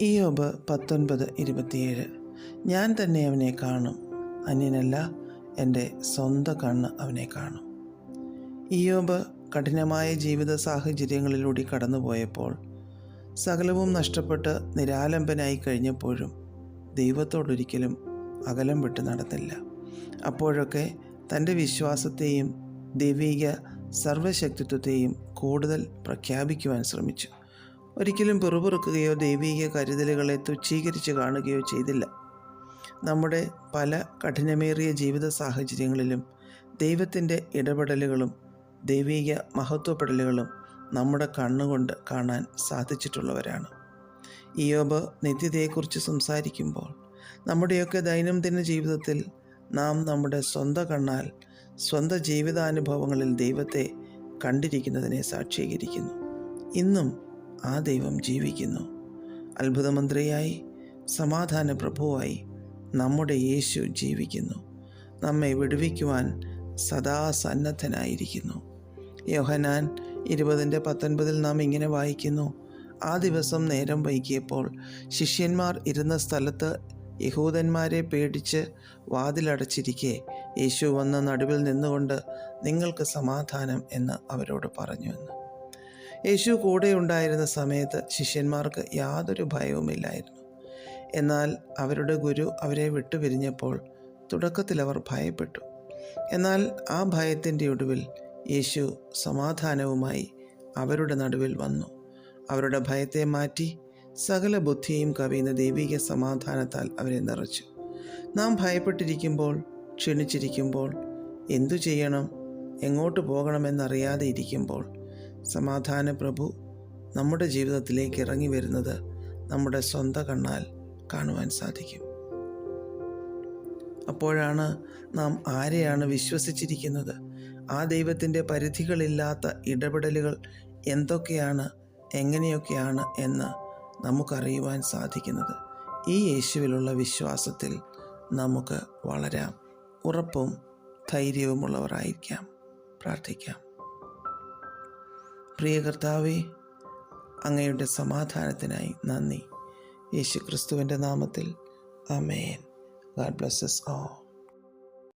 ഇയോബ് പത്തൊൻപത് ഇരുപത്തിയേഴ്. ഞാൻ തന്നെ അവനെ കാണും. അന്യനല്ല എന്റെ സ്വന്തം കണ്ണ് അവനെ കാണും. ഇയോബ് കഠിനമായ ജീവിത സാഹചര്യങ്ങളിലൂടെ കടന്നുപോയപ്പോൾ സകലവും നഷ്ടപ്പെട്ട് നിരാലംബനായി കഴിഞ്ഞപ്പോഴും ദൈവത്തോടൊരിക്കലും അകലം വിട്ട് നടന്നില്ല. അപ്പോഴൊക്കെ തന്റെ വിശ്വാസത്തെയും ദൈവിക സർവശക്തിത്വത്തെയും കൂടുതൽ പ്രഖ്യാപിക്കുവാൻ ശ്രമിച്ചു. ഒരിക്കലും പിറുപിറുക്കുകയോ ദൈവീക കരുതലുകളെ തുച്ഛീകരിച്ച് കാണുകയോ ചെയ്തില്ല. നമ്മുടെ പല കഠിനമേറിയ ജീവിത സാഹചര്യങ്ങളിലും ദൈവത്തിന്റെ ഇടപെടലുകളും ദൈവീക മഹത്വപ്പെടലുകളും നമ്മുടെ കണ്ണുകൊണ്ട് കാണാൻ സാധിച്ചിട്ടുള്ളവരാണ്. ഇയോബ് നിത്യതയെക്കുറിച്ച് സംസാരിക്കുമ്പോൾ നമ്മുടെയൊക്കെ ദൈനംദിന ജീവിതത്തിൽ നാം നമ്മുടെ സ്വന്തം കണ്ണാൽ സ്വന്തം ജീവിതാനുഭവങ്ങളിൽ ദൈവത്തെ കണ്ടിരിക്കുന്നതിനെ സാക്ഷീകരിക്കുന്നു. ഇന്നും ആ ദൈവം ജീവിക്കുന്നു. അത്ഭുതമന്ത്രിയായി സമാധാന പ്രഭുവായി നമ്മുടെ യേശു ജീവിക്കുന്നു. നമ്മെ വിടുവിക്കുവാൻ സദാ സന്നദ്ധനായിരിക്കുന്നു. യോഹനാൻ ഇരുപതിന്റെ പത്തൊൻപതിൽ നാം ഇങ്ങനെ വായിക്കുന്നു ആ ദിവസം നേരം വൈകിയപ്പോൾ ശിഷ്യന്മാർ ഇരുന്ന സ്ഥലത്ത് യഹൂദന്മാരെ പേടിച്ച് വാതിലടച്ചിരിക്കെ യേശു വന്ന നടുവിൽ നിന്നുകൊണ്ട് നിങ്ങൾക്ക് സമാധാനം എന്ന് അവരോട് പറഞ്ഞു പറഞ്ഞുവെന്ന് യേശു കൂടെ ഉണ്ടായിരുന്ന സമയത്ത് ശിഷ്യന്മാർക്ക് യാതൊരു ഭയവുമില്ലായിരുന്നു. എന്നാൽ അവരുടെ ഗുരു അവരെ വിട്ടുപിരിഞ്ഞപ്പോൾ തുടക്കത്തിൽ അവർ ഭയപ്പെട്ടു. എന്നാൽ ആ ഭയത്തിന്റെ ഒടുവിൽ യേശു സമാധാനവുമായി അവരുടെ നടുവിൽ വന്നു. അവരുടെ ഭയത്തെ മാറ്റി സകല ബുദ്ധിയും കവിയുന്ന ദൈവിക സമാധാനത്താൽ അവരെ നിറച്ചു. നാം ഭയപ്പെട്ടിരിക്കുമ്പോൾ ക്ഷണിച്ചിരിക്കുമ്പോൾ എന്തു ചെയ്യണം? എങ്ങോട്ട് പോകണമെന്നറിയാതെ ഇരിക്കുമ്പോൾ സമാധാന പ്രഭു നമ്മുടെ ജീവിതത്തിലേക്ക് ഇറങ്ങി വരുന്നത് നമ്മുടെ സ്വന്തം കണ്ണാൽ കാണുവാൻ സാധിക്കും. അപ്പോഴാണ് നാം ആരെയാണ് വിശ്വസിച്ചിരിക്കുന്നത്? ആ ദൈവത്തിന്റെ പരിധികളില്ലാത്ത ഇടപെടലുകൾ എന്തൊക്കെയാണ് എങ്ങനെയൊക്കെയാണ് എന്ന് നമുക്കറിയുവാൻ സാധിക്കുന്നത്. ഈ യേശുവിലുള്ള വിശ്വാസത്തിൽ നമുക്ക് വളരാം. ഉറപ്പും ധൈര്യവുമുള്ളവരായിരിക്കാം. പ്രാർത്ഥിക്കാം. പ്രിയ കർത്താവേ അങ്ങയുടെ സമാധാനത്തിനായി നന്ദി. യേശു ക്രിസ്തുവിന്റെ നാമത്തിൽ. അമേൻ ഗാഡ് ബ്ലസ്സസ് ഓ